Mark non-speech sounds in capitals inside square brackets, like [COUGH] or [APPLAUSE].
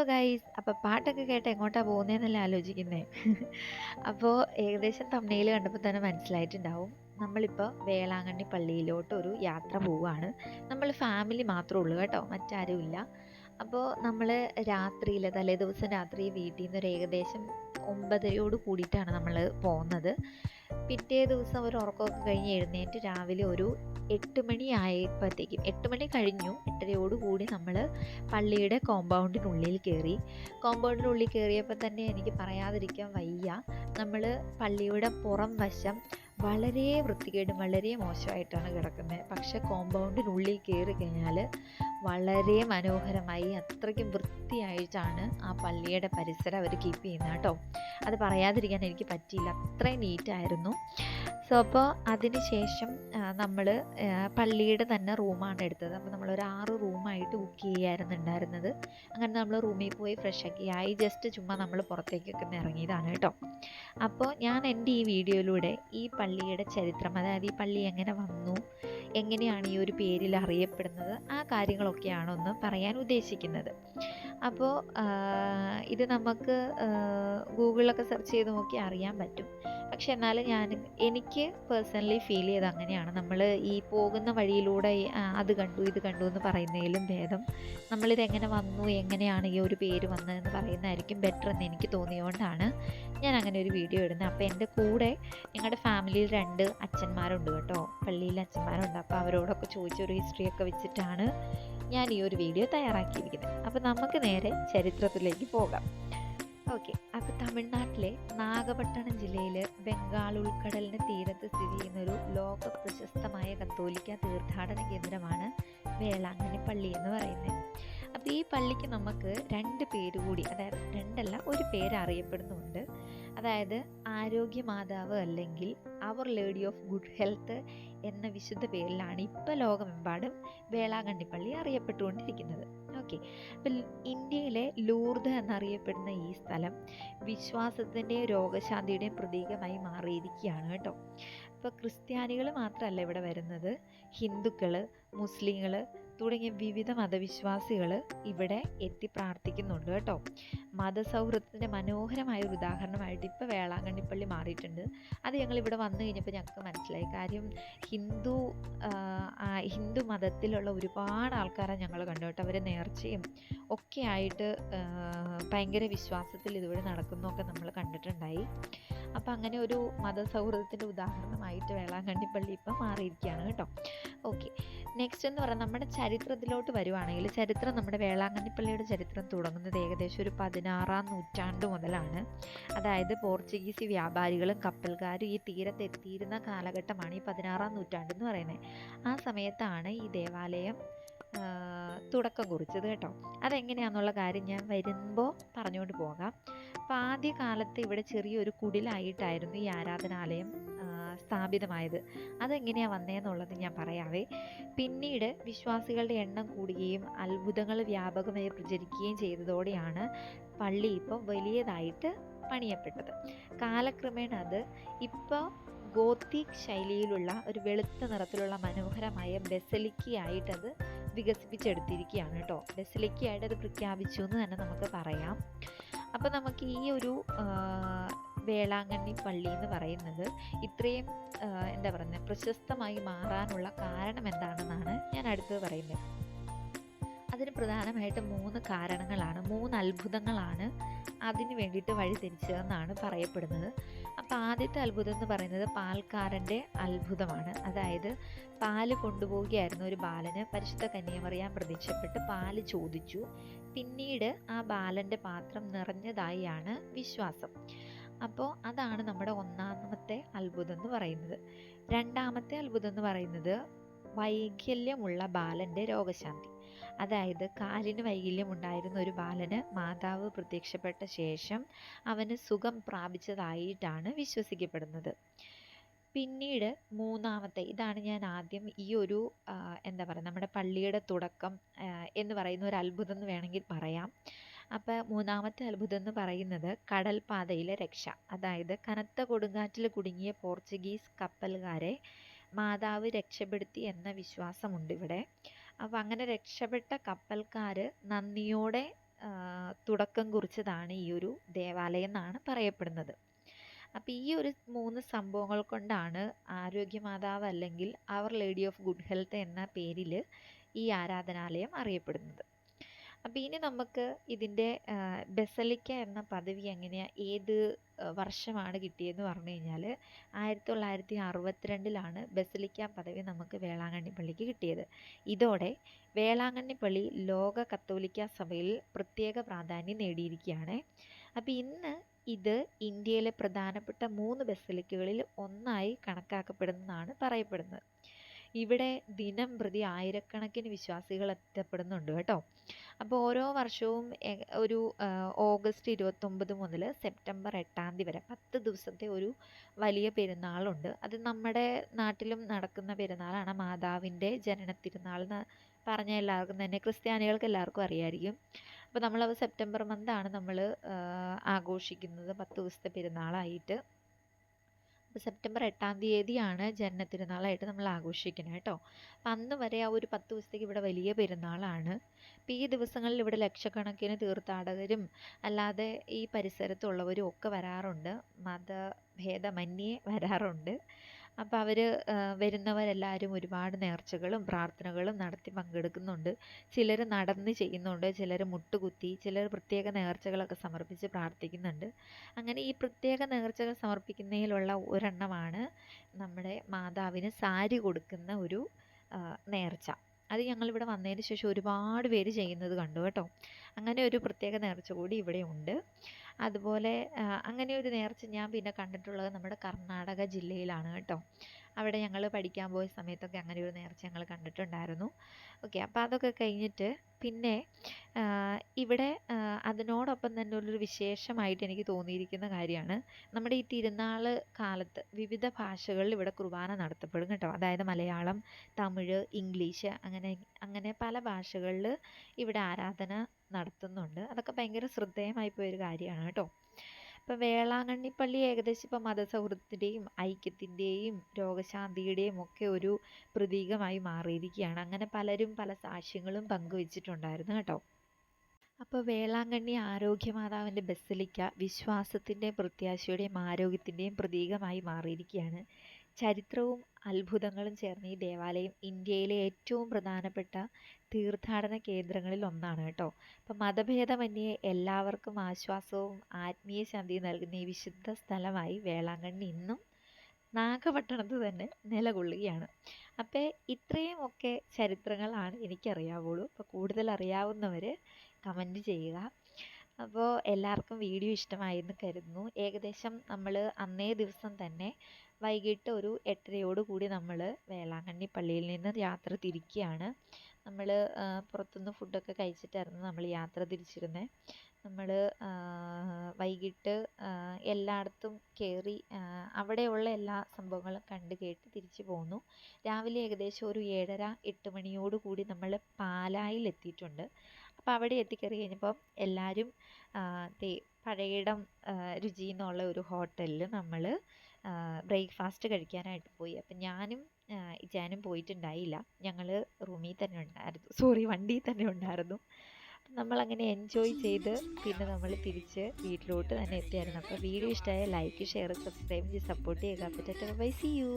Hello guys. അപ്പോൾ പാട്ടൊക്കെ കേട്ട് എങ്ങോട്ടാണ് പോകുന്നതെന്നല്ല ആലോചിക്കുന്നേ. [LAUGHS] അപ്പോൾ ഏകദേശം തമ്മനയിൽ കണ്ടപ്പോൾ തന്നെ മനസ്സിലായിട്ടുണ്ടാവും. നമ്മളിപ്പോൾ വേളാങ്കണ്ണി പള്ളിയിലോട്ട് ഒരു യാത്ര പോവുകയാണ്. നമ്മൾ ഫാമിലി മാത്രമേ ഉള്ളൂ കേട്ടോ. മറ്റാരുമില്ല അപ്പോൾ നമ്മൾ രാത്രിയിൽ തലേ ദിവസം രാത്രി വീട്ടിൽ നിന്ന് ഒരു ഏകദേശം ഒമ്പതരയോട് കൂടിയിട്ടാണ് നമ്മൾ പോകുന്നത്. പിറ്റേ ദിവസം ഒരു ഉറക്കമൊക്കെ കഴിഞ്ഞ് എഴുന്നേറ്റ് രാവിലെ ഒരു എട്ട് മണി ആയപ്പോഴത്തേക്കും എട്ട് മണി കഴിഞ്ഞു എട്ടരയോടുകൂടി നമ്മൾ പള്ളിയുടെ കോമ്പൗണ്ടിനുള്ളിൽ കയറി. കോമ്പൗണ്ടിനുള്ളിൽ കയറിയപ്പോൾ തന്നെ എനിക്ക് പറയാതിരിക്കാൻ വയ്യ. നമ്മൾ പള്ളിയുടെ പുറം വശം വളരെ വൃത്തികേടും വളരെ മോശമായിട്ടാണ് കിടക്കുന്നത്. പക്ഷെ കോമ്പൗണ്ടിനുള്ളിൽ കയറി കഴിഞ്ഞാൽ വളരെ മനോഹരമായി അത്രയ്ക്കും വൃത്തിയായിട്ടാണ് ആ പള്ളിയുടെ പരിസരം അവർ കീപ്പ് ചെയ്യുന്നത് കേട്ടോ. അത് പറയാതിരിക്കാൻ എനിക്ക് പറ്റിയില്ല. അത്രയും നീറ്റായിരുന്നു സോ അപ്പോൾ അതിന് ശേഷം നമ്മൾ പള്ളിയുടെ തന്നെ റൂമാണ് എടുത്തത്. അപ്പോൾ നമ്മൾ ഒരു ആറ് റൂമായിട്ട് ബുക്ക് ചെയ്യായിരുന്നു ഉണ്ടായിരുന്നത്. അങ്ങനെ നമ്മൾ റൂമിൽ പോയി ഫ്രഷൊക്കെ ആയി ജസ്റ്റ് ചുമ്മാ നമ്മൾ പുറത്തേക്കൊക്കെ ഇറങ്ങിയതാണ് കേട്ടോ. അപ്പോൾ ഞാൻ എന്റെ ഈ വീഡിയോയിലൂടെ ഈ പള്ളിയുടെ ചരിത്രം അതായത് ഈ പള്ളി എങ്ങനെ വന്നു എങ്ങനെയാണ് ഈ ഒരു പേരിൽ അറിയപ്പെടുന്നത്? ആ കാര്യങ്ങളൊക്കെയാണ് ഒന്ന് പറയാൻ ഉദ്ദേശിക്കുന്നത്. അപ്പോൾ ഇത് നമുക്ക് ഗൂഗിളിലൊക്കെ സെർച്ച് ചെയ്ത് നോക്കി അറിയാൻ പറ്റും. പക്ഷെ എന്നാലും ഞാൻ എനിക്ക് പേഴ്സണലി ഫീൽ ചെയ്ത് അങ്ങനെയാണ്. നമ്മൾ ഈ പോകുന്ന വഴിയിലൂടെ അത് കണ്ടു ഇത് കണ്ടു എന്ന് പറയുന്നതിലും ഭേദം. നമ്മളിത് എങ്ങനെ വന്നു എങ്ങനെയാണ് ഈ ഒരു പേര് വന്നതെന്ന് പറയുന്നതായിരിക്കും ബെറ്റർ എന്ന് എനിക്ക് തോന്നിയതുകൊണ്ടാണ് ഞാൻ അങ്ങനെ ഒരു വീഡിയോ ഇടുന്നത്. അപ്പോൾ എന്റെ കൂടെ ഞങ്ങളുടെ ഫാമിലിയിൽ രണ്ട് അച്ഛന്മാരുണ്ട് കേട്ടോ. പള്ളിയിൽ അച്ഛന്മാരുണ്ട്. അപ്പോൾ അവരോടൊക്കെ ചോദിച്ചൊരു ഹിസ്റ്ററിയൊക്കെ വെച്ചിട്ടാണ് ഞാൻ ഈ ഒരു വീഡിയോ തയ്യാറാക്കിയിരിക്കുന്നത്. അപ്പോൾ നമുക്ക് നേരെ ചരിത്രത്തിലേക്ക് പോകാം. ഓക്കെ. അപ്പോൾ തമിഴ്നാട്ടിലെ നാഗപട്ടണം ജില്ലയിൽ ബംഗാൾ ഉൾക്കടലിന് തീരത്ത് സ്ഥിതി ചെയ്യുന്ന ഒരു ലോക പ്രശസ്തമായ കത്തോലിക്ക തീർത്ഥാടന കേന്ദ്രമാണ് വേളാങ്കണ്ണി പള്ളി എന്ന് പറയുന്നത്. അപ്പോൾ ഈ പള്ളിക്ക് നമുക്ക് രണ്ട് പേര് കൂടി അതായത് രണ്ടല്ല ഒരു പേര് അറിയപ്പെടുന്നുണ്ട്. അതായത് ആരോഗ്യ മാതാവ് അല്ലെങ്കിൽ അവർ ലേഡി ഓഫ് ഗുഡ് ഹെൽത്ത് എന്ന വിശുദ്ധ പേരിലാണ് ഇപ്പോൾ ലോകമെമ്പാടും വേളാങ്കണ്ണി പള്ളി അറിയപ്പെട്ടുകൊണ്ടിരിക്കുന്നത്. ഓക്കെ അപ്പം ഇന്ത്യയിലെ ലൂർദ് എന്നറിയപ്പെടുന്ന ഈ സ്ഥലം വിശ്വാസത്തിന്റെയും രോഗശാന്തിയുടെയും പ്രതീകമായി മാറിയിരിക്കുകയാണ് കേട്ടോ. ഇപ്പോൾ ക്രിസ്ത്യാനികൾ മാത്രമല്ല ഇവിടെ വരുന്നത്. ഹിന്ദുക്കൾ മുസ്ലിങ്ങൾ തുടങ്ങിയ വിവിധ മതവിശ്വാസികൾ ഇവിടെ എത്തി പ്രാർത്ഥിക്കുന്നുണ്ട് കേട്ടോ. മതസൗഹൃദത്തിന്റെ മനോഹരമായ ഒരു ഉദാഹരണമായിട്ട് ഇപ്പോൾ വേളാങ്കണ്ണിപ്പള്ളി മാറിയിട്ടുണ്ട്. അത് ഞങ്ങൾ ഇവിടെ വന്നു കഴിഞ്ഞപ്പോൾ ഞങ്ങൾക്ക് മനസ്സിലായി. കാര്യം ഹിന്ദു ഹിന്ദു മതത്തിലുള്ള ഒരുപാട് ആൾക്കാരെ ഞങ്ങൾ കണ്ടു കേട്ടോ. അവർ നേർച്ചയും ഒക്കെ ആയിട്ട് ഭയങ്കര വിശ്വാസത്തിൽ ഇതുവഴി നടക്കുന്നതൊക്കെ നമ്മൾ കണ്ടിട്ടുണ്ടായി. അപ്പോൾ അങ്ങനെ ഒരു മതസൗഹൃദത്തിന്റെ ഉദാഹരണമായിട്ട് വേളാങ്കണ്ണി പള്ളി ഇപ്പം മാറിയിരിക്കുകയാണ് കേട്ടോ. ഓക്കെ. നെക്സ്റ്റ് എന്ന് പറഞ്ഞാൽ നമ്മുടെ ചരിത്രത്തിലോട്ട് വരുവാണെങ്കിൽ ചരിത്രം നമ്മുടെ വേളാങ്കണ്ണിപ്പള്ളിയുടെ ചരിത്രം തുടങ്ങുന്നത് ഏകദേശം ഒരു പതിനാറാം നൂറ്റാണ്ട് മുതലാണ്. അതായത് പോർച്ചുഗീസ് വ്യാപാരികളും കപ്പൽക്കാരും ഈ തീരത്ത് എത്തിയിരുന്ന കാലഘട്ടമാണ് ഈ പതിനാറാം നൂറ്റാണ്ട് എന്ന് പറയുന്നത്. ആ സമയത്താണ് ഈ ദേവാലയം തുടക്കം കുറിച്ചത് കേട്ടോ. അതെങ്ങനെയാണെന്നുള്ള കാര്യം ഞാൻ വരുമ്പോൾ പറഞ്ഞുകൊണ്ട് പോകാം. അപ്പോൾ ആദ്യ കാലത്ത് ഇവിടെ ചെറിയൊരു കുടിലായിട്ടായിരുന്നു ഈ ആരാധനാലയം സ്ഥാപിതമായത്. അതെങ്ങനെയാണ് വന്നതെന്നുള്ളത് ഞാൻ പറയാവേ. പിന്നീട് വിശ്വാസികളുടെ എണ്ണം കൂടുകയും അത്ഭുതങ്ങൾ വ്യാപകമായി പ്രചരിക്കുകയും ചെയ്തതോടെയാണ് പള്ളി ഇപ്പോൾ വലിയതായിട്ട് പണിയപ്പെട്ടത്. കാലക്രമേണ അത് ഇപ്പോൾ ഗോത്തിക് ശൈലിയിലുള്ള ഒരു വെളുത്ത നിറത്തിലുള്ള മനോഹരമായ ബെസലിക്കയായിട്ടത് വികസിപ്പിച്ചെടുത്തിരിക്കുകയാണ് കേട്ടോ. ബെസലിക്കയായിട്ട് അത് പ്രഖ്യാപിച്ചു എന്ന് തന്നെ നമുക്ക് പറയാം. അപ്പോൾ നമുക്ക് ഈ ഒരു വേളാങ്കണ്ണി പള്ളി എന്ന് പറയുന്നത് ഇത്രയും എന്താ പറയുന്നത് പ്രശസ്തമായി മാറാനുള്ള കാരണം എന്താണെന്നാണ് ഞാൻ അടുത്തത് പറയുന്നത്. അതിന് പ്രധാനമായിട്ട് മൂന്ന് കാരണങ്ങളാണ് മൂന്ന് അത്ഭുതങ്ങളാണ് അതിന് വേണ്ടിയിട്ട് വഴി തിരിച്ചതെന്നാണ് പറയപ്പെടുന്നത്. അപ്പോൾ ആദ്യത്തെ അത്ഭുതം എന്ന് പറയുന്നത് പാൽക്കാരന്റെ അത്ഭുതമാണ്. അതായത് പാൽ കൊണ്ടുപോവുകയായിരുന്നു ഒരു ബാലന് പരിശുദ്ധ കന്യാമറിയാൻ പ്രതീക്ഷപ്പെട്ട് പാൽ ചോദിച്ചു. പിന്നീട് ആ ബാലന്റെ പാത്രം നിറഞ്ഞതായാണ് വിശ്വാസം. അപ്പോൾ അതാണ് നമ്മുടെ ഒന്നാമത്തെ അത്ഭുതം എന്ന് പറയുന്നത്. രണ്ടാമത്തെ അത്ഭുതം എന്ന് പറയുന്നത് വൈകല്യമുള്ള ബാലന്റെ രോഗശാന്തി. അതായത് കാലിന് വൈകല്യം ഉണ്ടായിരുന്ന ഒരു ബാലന് മാതാവ് പ്രത്യക്ഷപ്പെട്ട ശേഷം അവന് സുഖം പ്രാപിച്ചതായിട്ടാണ് വിശ്വസിക്കപ്പെടുന്നത്. പിന്നീട് മൂന്നാമത്തെ ഇതാണ് ഞാൻ ആദ്യം ഈ ഒരു എന്താ പറയുക നമ്മുടെ പള്ളിയുടെ തുടക്കം എന്ന് പറയുന്ന ഒരു അത്ഭുതം എന്ന് വേണമെങ്കിൽ പറയാം. അപ്പോൾ മൂന്നാമത്തെ അത്ഭുതം എന്ന് പറയുന്നത് കടൽപാതയിലെ രക്ഷ. അതായത് കനത്ത കൊടുങ്കാറ്റിൽ കുടുങ്ങിയ പോർച്ചുഗീസ് കപ്പലുകാരെ മാതാവ് രക്ഷപ്പെടുത്തി എന്ന വിശ്വാസമുണ്ട് ഇവിടെ. അപ്പോൾ അങ്ങനെ രക്ഷപ്പെട്ട കപ്പൽക്കാർ നന്ദിയോടെ തുടക്കം കുറിച്ചതാണ് ഈ ഒരു ദേവാലയം എന്നാണ് പറയപ്പെടുന്നത്. അപ്പോൾ ഈ ഒരു മൂന്ന് സംഭവങ്ങൾ കൊണ്ടാണ് ആരോഗ്യമാതാവ് അല്ലെങ്കിൽ അവർ ലേഡി ഓഫ് ഗുഡ് ഹെൽത്ത് എന്ന പേരിൽ ഈ ആരാധനാലയം അറിയപ്പെടുന്നത്. അപ്പോൾ ഇനി നമുക്ക് ഇതിന്റെ ബെസലിക്ക എന്ന പദവി എങ്ങനെയാണ് ഏത് വർഷമാണ് കിട്ടിയതെന്ന് പറഞ്ഞു കഴിഞ്ഞാൽ ആയിരത്തി തൊള്ളായിരത്തി അറുപത്തിരണ്ടിലാണ് ബസലിക്ക പദവി നമുക്ക് വേളാങ്കണ്ണി പള്ളിക്ക് കിട്ടിയത്. ഇതോടെ വേളാങ്കണ്ണി പള്ളി ലോക കത്തോലിക്ക സഭയിൽ പ്രത്യേക പ്രാധാന്യം നേടിയിരിക്കുകയാണ്. അപ്പോൾ ഇന്ന് ഇത് ഇന്ത്യയിലെ പ്രധാനപ്പെട്ട മൂന്ന് ബെസലിക്കകളിൽ ഒന്നായി കണക്കാക്കപ്പെടുന്നതാണ് പറയപ്പെടുന്നത്. ഇവിടെ ദിനം പ്രതി ആയിരക്കണക്കിന് വിശ്വാസികൾ എത്തപ്പെടുന്നുണ്ട് കേട്ടോ. അപ്പോൾ ഓരോ വർഷവും ഒരു ഓഗസ്റ്റ് ഇരുപത്തൊമ്പത് മുതൽ സെപ്റ്റംബർ എട്ടാം തീയതി വരെ പത്ത് ദിവസത്തെ ഒരു വലിയ പെരുന്നാളുണ്ട്. അത് നമ്മുടെ നാട്ടിലും നടക്കുന്ന പെരുന്നാളാണ്. മാതാവിന്റെ ജനന തിരുനാൾ എന്ന് പറഞ്ഞ എല്ലാവർക്കും തന്നെ ക്രിസ്ത്യാനികൾക്ക് എല്ലാവർക്കും അറിയായിരിക്കും. അപ്പോൾ നമ്മളത് സെപ്റ്റംബർ മന്താണ് നമ്മൾ ആഘോഷിക്കുന്നത് പത്ത് ദിവസത്തെ പെരുന്നാളായിട്ട്. അപ്പോൾ സെപ്റ്റംബർ എട്ടാം തീയതിയാണ് ജനന തിരുനാളായിട്ട് നമ്മൾ ആഘോഷിക്കുന്നത് കേട്ടോ. അപ്പം അന്ന് വരെ ആ ഒരു പത്ത് ദിവസത്തേക്ക് ഇവിടെ വലിയ പെരുന്നാളാണ്. അപ്പോൾ ഈ ദിവസങ്ങളിൽ ഇവിടെ ലക്ഷക്കണക്കിന് തീർത്ഥാടകരും അല്ലാതെ ഈ പരിസരത്തുള്ളവരും ഒക്കെ വരാറുണ്ട്. മതഭേദമന്യേ വരാറുണ്ട്. അപ്പോൾ അവർ വരുന്നവരെല്ലാവരും ഒരുപാട് നേർച്ചകളും പ്രാർത്ഥനകളും നടത്തി പങ്കെടുക്കുന്നുണ്ട്. ചിലർ നടന്ന് ചെയ്യുന്നുണ്ട് ചിലർ മുട്ടുകുത്തി ചിലർ പ്രത്യേക നേർച്ചകളൊക്കെ സമർപ്പിച്ച് പ്രാർത്ഥിക്കുന്നുണ്ട്. അങ്ങനെ ഈ പ്രത്യേക നേർച്ചകൾ സമർപ്പിക്കുന്നതിലുള്ള ഒരെണ്ണമാണ് നമ്മുടെ മാതാവിന് സാരി കൊടുക്കുന്ന ഒരു നേർച്ച. അത് ഞങ്ങളിവിടെ വന്നതിന് ശേഷം ഒരുപാട് പേര് ചെയ്യുന്നത് കണ്ടു കേട്ടോ. അങ്ങനെ ഒരു പ്രത്യേക നേർച്ച കൂടി ഇവിടെ ഉണ്ട്. അതുപോലെ അങ്ങനെ ഒരു നേർച്ച ഞാൻ പിന്നെ കണ്ടിട്ടുള്ളത് നമ്മുടെ കർണാടക ജില്ലയിലാണ് കേട്ടോ. അവിടെ ഞങ്ങൾ പഠിക്കാൻ പോയ സമയത്തൊക്കെ അങ്ങനെ ഒരു നേർച്ച ഞങ്ങൾ കണ്ടിട്ടുണ്ടായിരുന്നു. ഓക്കെ അപ്പോൾ അതൊക്കെ കഴിഞ്ഞിട്ട് പിന്നെ ഇവിടെ അതിനോടൊപ്പം തന്നെ ഒരു വിശേഷമായിട്ട് എനിക്ക് തോന്നിയിരിക്കുന്ന കാര്യമാണ്. നമ്മുടെ ഈ തിരുനാൾ കാലത്ത് വിവിധ ഭാഷകളിൽ ഇവിടെ കുർബാന നടത്തപ്പെടും കേട്ടോ. അതായത് മലയാളം തമിഴ് ഇംഗ്ലീഷ് അങ്ങനെ അങ്ങനെ പല ഭാഷകളിൽ ഇവിടെ ആരാധന നടത്തുന്നുണ്ട്. അതൊക്കെ ഭയങ്കര ശ്രദ്ധേയമായി പോയൊരു കാര്യമാണ് കേട്ടോ. ഇപ്പം വേളാങ്കണ്ണി പള്ളി ഏകദേശം ഇപ്പം മതസൗഹൃദത്തിന്റെയും ഐക്യത്തിന്റെയും രോഗശാന്തിയുടെയും ഒക്കെ ഒരു പ്രതീകമായി മാറിയിരിക്കുകയാണ്. അങ്ങനെ പലരും പല സാക്ഷ്യങ്ങളും പങ്കുവച്ചിട്ടുണ്ടായിരുന്നു കേട്ടോ. അപ്പോൾ വേളാങ്കണ്ണി ആരോഗ്യമാതാവിന്റെ ബസലിക്ക വിശ്വാസത്തിന്റെയും പ്രത്യാശയുടെയും ആരോഗ്യത്തിന്റെയും പ്രതീകമായി മാറിയിരിക്കുകയാണ്. ചരിത്രവും അത്ഭുതങ്ങളും ചേർന്ന ഈ ദേവാലയം ഇന്ത്യയിലെ ഏറ്റവും പ്രധാനപ്പെട്ട തീർത്ഥാടന കേന്ദ്രങ്ങളിൽ ഒന്നാണ് കേട്ടോ. അപ്പം മതഭേദമന്യേ എല്ലാവർക്കും ആശ്വാസവും ആത്മീയ ശാന്തിയും നൽകുന്ന ഈ വിശുദ്ധ സ്ഥലമായി വേളാങ്കണ്ണി ഇന്നും നാഗപട്ടണത്ത് തന്നെ നിലകൊള്ളുകയാണ്. അപ്പോൾ ഇത്രയും ഒക്കെ ചരിത്രങ്ങളാണ് എനിക്കറിയാവുള്ളൂ. അപ്പോൾ കൂടുതൽ അറിയാവുന്നവർ കമന്റ് ചെയ്യുക. അപ്പോൾ എല്ലാവർക്കും വീഡിയോ ഇഷ്ടമായെന്ന് കരുതുന്നു. ഏകദേശം നമ്മൾ അന്നേ ദിവസം തന്നെ വൈകിട്ട് ഒരു എട്ടരയോട് കൂടി നമ്മൾ വേളാങ്കണ്ണി പള്ളിയിൽ നിന്ന് യാത്ര തിരിക്കുകയാണ്. നമ്മൾ പുറത്തുനിന്ന് ഫുഡൊക്കെ കഴിച്ചിട്ടായിരുന്നു നമ്മൾ യാത്ര തിരിച്ചിരുന്നത് നമ്മൾ വൈകിട്ട് എല്ലായിടത്തും കയറി അവിടെയുള്ള എല്ലാ സംഭവങ്ങളും കണ്ട് കേട്ട് തിരിച്ചു പോന്നു. രാവിലെ ഏകദേശം ഒരു ഏഴര എട്ട് മണിയോട് കൂടി നമ്മൾ പാലായിൽ എത്തിയിട്ടുണ്ട് അപ്പോൾ അവിടെ എത്തിക്കറി കഴിഞ്ഞപ്പം എല്ലാവരും പഴയിടം രുചി എന്നുള്ള ഒരു ഹോട്ടലിൽ നമ്മൾ ബ്രേക്ക്ഫാസ്റ്റ് കഴിക്കാനായിട്ട് പോയി. അപ്പം ഞാനും ഇജാനും പോയിട്ടുണ്ടായില്ല. ഞങ്ങൾ റൂമിൽ തന്നെ ഉണ്ടായിരുന്നു. സോറി വണ്ടിയിൽ തന്നെ ഉണ്ടായിരുന്നു. നമ്മൾ അങ്ങനെ എൻജോയ് ചെയ്ത് പിന്നെ നമ്മൾ തിരിച്ച് വീട്ടിലോട്ട് തന്നെ എത്തിയായിരുന്നു. അപ്പോൾ വീഡിയോ ഇഷ്ടമായ ലൈക്ക് ഷെയർ സബ്സ്ക്രൈബ് ചെയ്ത് സപ്പോർട്ട് ചെയ്യുക. അപ്പോൾ ബൈ സി യു.